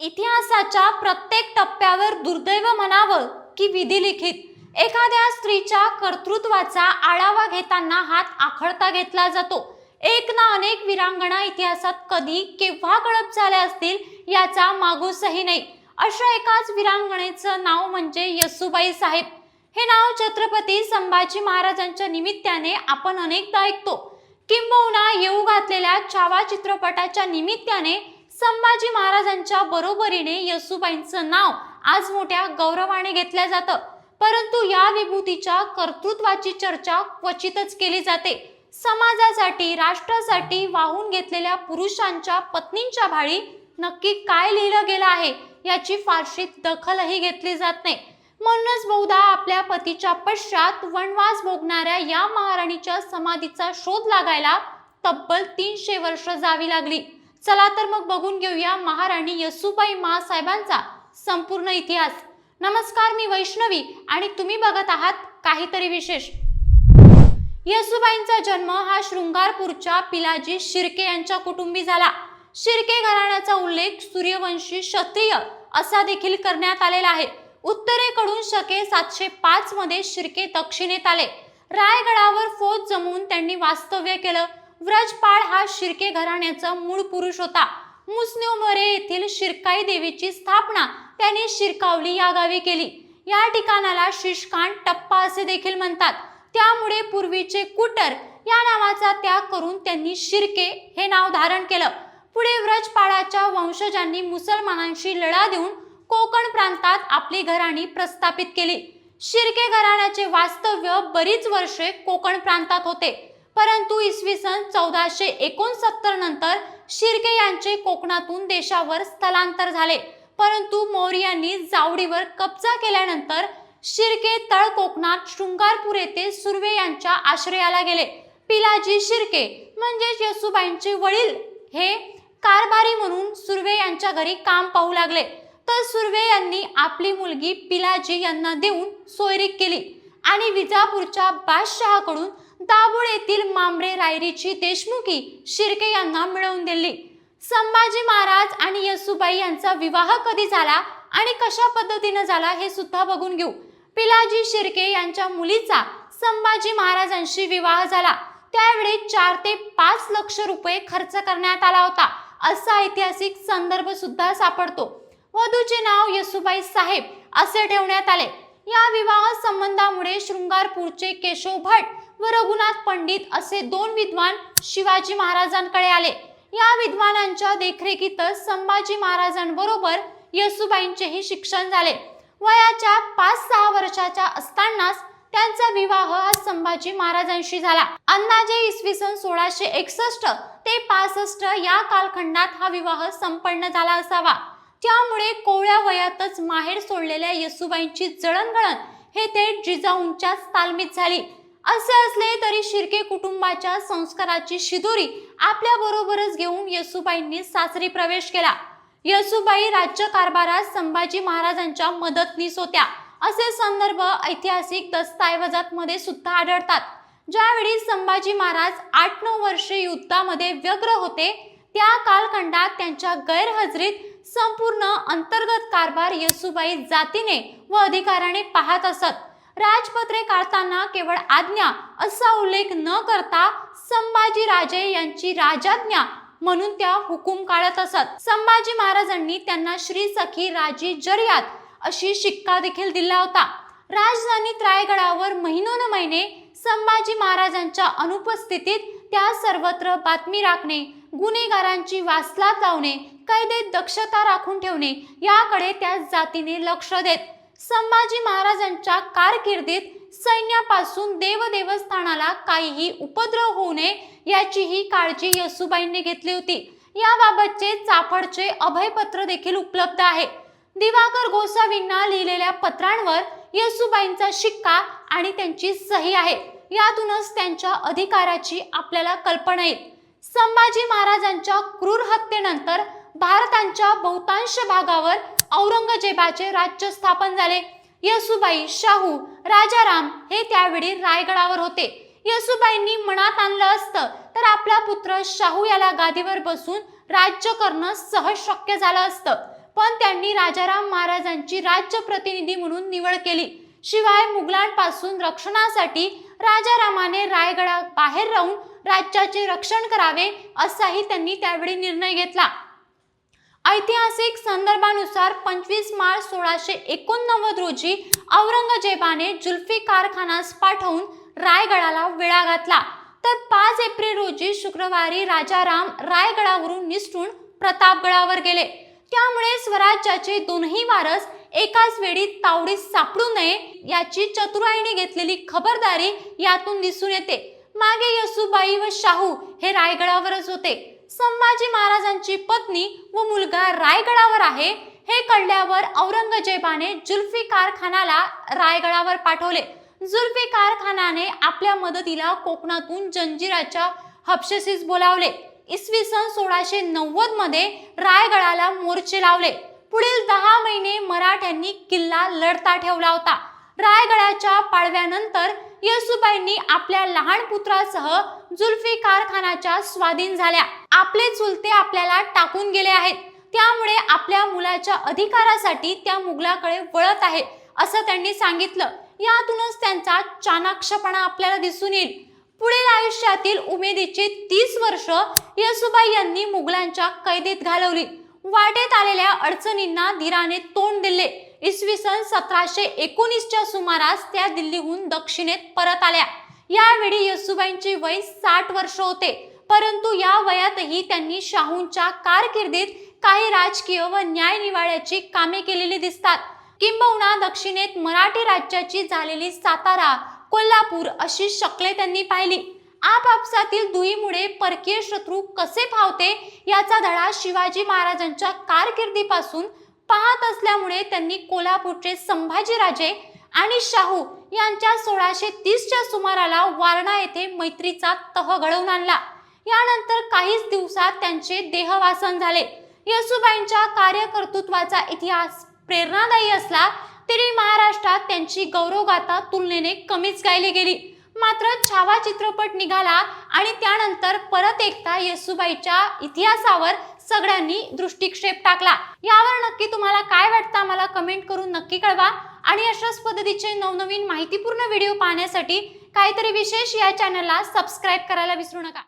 इतिहासाच्या प्रत्येक टप्प्यावर दुर्दैव म्हणावं की विधिलिखित. एखाद्या स्त्रीच्या कर्तृत्वाचा आढावा घेताना हात आखडता घेतला जातो. एक ना अनेक विरांगणा इतिहासात कधी केव्हा गळप झाल्या असतील याचा मागूसही नाही. अशा एकाच विरांगणेचं नाव म्हणजे यसुबाई साहेब. हे नाव छत्रपती संभाजी महाराजांच्या निमित्ताने आपण अनेकदा ऐकतो. किंबहुना येऊ घातलेल्या छावा चित्रपटाच्या निमित्ताने संभाजी महाराजांच्या बरोबरीने येसुबाईंचं नाव आज मोठ्या गौरवाने घेतलं जातं. परंतु या विभूतीच्या कर्तृत्वाची चर्चा क्वचितच केली जाते. समाजासाठी राष्ट्रासाठी वाहून घेतलेल्या पुरुषांच्या पत्नींच्या भाळी नक्की काय लिहिलं गेलं आहे याची फारशी दखलही घेतली जात नाही. म्हणूनच बहुधा आपल्या पतीच्या पश्चात वनवास भोगणाऱ्या या महाराणीच्या समाधीचा शोध लागायला तब्बल तीनशे वर्ष जावी लागली. चला तर मग बघून घेऊया महाराणी यसुबाई महासाहेबांचा संपूर्ण इतिहास. नमस्कार मी वैष्णवी आणि तुम्ही बघत आहात काहीतरी विशेष. येसुबाईंचा जन्म हा शृंगारपूरच्या पिलाजी शिर्के यांच्या कुटुंबी झाला. शिर्के घराण्याचा उल्लेख सूर्यवंशी क्षत्रिय असा देखील करण्यात आलेला आहे. उत्तरेकडून शके सातशे पाच मध्ये शिर्के दक्षिणेत आले. रायगडावर फौज जमवून त्यांनी वास्तव्य केलं. व्रजपाळ हा शिर्के घराण्याचा मूळ पुरुष होता. मुस्लिमरे येथील शिरकाई देवीची स्थापना त्यांनी शिरकावली या गावी केली. या ठिकाणाला शिशकान टप्पा असे देखील म्हणतात. त्यामुळे पूर्वीचे कुटर या नावाचा त्याग करून त्यांनी शिर्के हे नाव धारण केलं. पुढे व्रजपाळाच्या वंशजांनी मुसलमानांशी लढा देऊन कोकण प्रांतात आपली घराणी प्रस्थापित केली. शिर्के घराण्याचे वास्तव्य बरीच वर्षे कोकण प्रांतात होते. परंतु इसवी सन चौदाशे एकोणसत्तर नंतर शिर्के यांचे कोकणातून देशावर स्थलांतर झाले. परंतु मौर्यांनी जावडीवर कब्जा केल्यानंतर शिर्के तळ कोकणात शृंगारपूर येथे सुर्वे यांच्या आश्रयाला गेले. पिलाजी शिर्के म्हणजेच येसुबाईंचे वडील हे कारभारी म्हणून सुर्वे यांच्या घरी काम पाहू लागले. तर सुर्वे यांनी आपली मुलगी पिलाजी यांना देऊन सोयरीक केली आणि विजापूरच्या बादशहाकडून दाभोळ येथील मांबरे रायरीची देशमुखी शिर्के यांना मिळवून दिली. संभाजी महाराज आणि यसुबाई यांचा विवाह कधी झाला आणि कशा पद्धतीने झाला हे सुद्धा बघून घेऊ. पिलाजी शिर्के यांच्या मुलीचा संभाजी महाराजांशी विवाह झाला. त्यावेळी चार ते पाच लक्ष रुपये खर्च करण्यात आला होता. असा ऐतिहासिक संदर्भ सुद्धा सापडतो. वधूचे नाव यसुबाई साहेब असे ठेवण्यात आले. या विवाह संबंधामुळे शृंगारपूरचे केशव भट व रघुनाथ पंडित असे दोन विद्वान शिवाजी महाराजांकडे आले. या विद्वानांच्या देखरेखीतच संभाजी महाराजांबरोबर येसुबाईंचेही शिक्षण झाले. वयाच्या पाच सहा वर्षाच्या असतानाच त्यांचा विवाह हा संभाजी महाराजांशी झाला. अंदाजे इसवी सन सोळाशे एकसष्ट ते पासष्ट या कालखंडात हा विवाह संपन्न झाला असावा. त्यामुळे कोवळ्या वयातच माहेर सोडलेल्या येसुबाईंची जळणघळण हे थेट जिजाऊंच्याच तालमीत झाली. असे असले तरी शिर्के कुटुंबाच्या संस्काराची शिदोरी आपल्या बरोबरच घेऊन येसुबाईंनी सासरी प्रवेश केला. येसुबाई राज्यकारभारात संभाजी महाराजांच्या मदतनीस होत्या. असे संदर्भ ऐतिहासिक दस्तऐवजात मध्ये सुद्धा आढळतात. ज्यावेळी संभाजी महाराज आठ नऊ वर्षे युद्धामध्ये व्यग्र होते त्या कालखंडात त्यांच्या गैरहजरीत संपूर्ण अंतर्गत कारभार येसुबाई जातीने व अधिकाराने पाहत असत. राजपत्रे काढताना केवळ आज्ञा असा उल्लेख न करता संभाजी राजे यांची राजाज्ञा म्हणून त्या हुकूम काढत असत. संभाजी महाराजांनी त्यांना श्री सखी राजी जर्यात अशी शिक्का देखील दिला होता. राजधानी रायगडावर महिनोन महिने संभाजी महाराजांच्या अनुपस्थितीत त्या सर्वत्र बातमी राखणे गुन्हेगारांची वासलात लावणे कैदेत दक्षता राखून ठेवणे याकडे त्या जातीने लक्ष देत. संभाजी महाराजांच्या कारकिर्दीत सैन्यापासून देवदेवस्थानाला काहीही उपद्रव होऊ नये याचीही काळजी येसुबाईंनी घेतली होती. याबाबतचे चाफडचे अभयपत्र देखील उपलब्ध आहे. दिवाकर गोसावींना लिहिलेल्या पत्रांवर येसुबाईंचा शिक्का आणि त्यांची सही आहे. यातूनच त्यांच्या अधिकाराची आपल्याला कल्पना येईल. संभाजी महाराजांच्या क्रूर हत्येनंतर भारतांच्या बहुतांश भागावर औरंगजेबाचे राज्य स्थापन झाले. यसुबाई शाहू राजाराम हे त्यावेळी रायगडावर होते. यसुबाईंनी मनात आणलं असतं तर आपला पुत्र शाहू याला गादीवर बसून राज्य करणं सहज शक्य झालं असतं. पण त्यांनी राजाराम महाराजांची राज्य प्रतिनिधी म्हणून निवड केली. शिवाय मुघलांपासून रक्षणासाठी राजारामाने रायगडा बाहेर राहून राज्याचे रक्षण करावे असाही त्यांनी त्यावेळी निर्णय घेतला. ऐतिहासिक संदर्भानुसार पंचवीस मार्च सोळाशे एकोणनव्वद रोजी औरंगजेबाने जुल्फी कारखानास पाठवून रायगडाला वेळा घातला. तर पाच एप्रिल रोजी शुक्रवारी राजाराम रायगडावरून निसटून प्रतापगडावर गेले. त्यामुळे स्वराज्याचे दोनही वारस एकाच वेळी तावडीत सापडू नये याची चतुराईने घेतलेली खबरदारी यातून दिसून येते. मागे यसूबाई व शाहू हे रायगडावरच होते. संभाजी महाराजांची पत्नी व मुलगा रायगडावर आहे हे कळल्यावर औरंगजेबाने जुल्फिकार खानाला रायगडावर पाठवले. जुल्फिकार खानाने आपल्या मदतीला कोकणातून जंजिराच्या हपशेसीस बोलावले. इसवी सन सोळाशे नव्वदमध्ये रायगडाला मोर्चे लावले. पुढील दहा महिने मराठ्यांनी किल्ला लढता ठेवला होता. रायगडाच्या पाडव्यानंतर येसुबाईंनी आपल्या लहान पुत्रासह जुल्फिकार खानाच्या स्वाधीन झाल्या. आपले चुलते आपल्याला टाकून गेले आहेत. त्यामुळे आपल्या मुलाच्या अधिकारासाठी त्या मुघलाकडे वळत आहे असं त्यांनी सांगितलं. यातूनच त्यांचा चाणाक्षपणा आपल्याला दिसून येईल. पुढील आयुष्यातील उमेदीची तीस वर्ष येसुबाई यांनी मुघलांच्या कैदेत घालवली. वाटेत आलेल्या अडचणींना धीराने तोंड दिले. इसवी सन सतराशे एकोणीसच्या सुमारास त्या दिल्लीहून दक्षिणेत परत आल्या. यावेळी येसुबाईंचे वय साठ वर्ष होते. परंतु या वयातही त्यांनी शाहूंच्या कारकिर्दीत काही राजकीय व न्यायनिवाळ्याची कामे केलेली दिसतात. किंबहुना दक्षिणेत मराठी राज्याची झालेली सातारा कोल्हापूर अशी शकले त्यांनी पाहिली. आपापसातील दुईमुळे परकीय शत्रू कसे फावते याचा धडा शिवाजी महाराजांच्या कारकिर्दीपासून पाहत असल्यामुळे त्यांनी कोल्हापूरचे संभाजीराजे आणि शाहू यांच्या सोळाशे तीसच्या सुमाराला वारणा येथे मैत्रीचा तह घडवून आणला. यानंतर काहीच दिवसात त्यांचे देहवासन झाले. येसुबाईंच्या कार्यकर्तृत्वाचा इतिहास प्रेरणादायी असला तरी महाराष्ट्रात त्यांची गौरवगाथा तुलनेने कमीच गायली गेली. मात्र छावा चित्रपट निघाला आणि त्यानंतर परत एकदा येसुबाईच्या इतिहासावर सगळ्यांनी दृष्टिक्षेप टाकला. यावर नक्की तुम्हाला काय वाटतं? आम्हाला कमेंट करून नक्की कळवा. आणि अशाच पद्धतीचे नवनवीन माहितीपूर्ण व्हिडिओ पाहण्यासाठी काहीतरी विशेष या चॅनलला सबस्क्राईब करायला विसरू नका.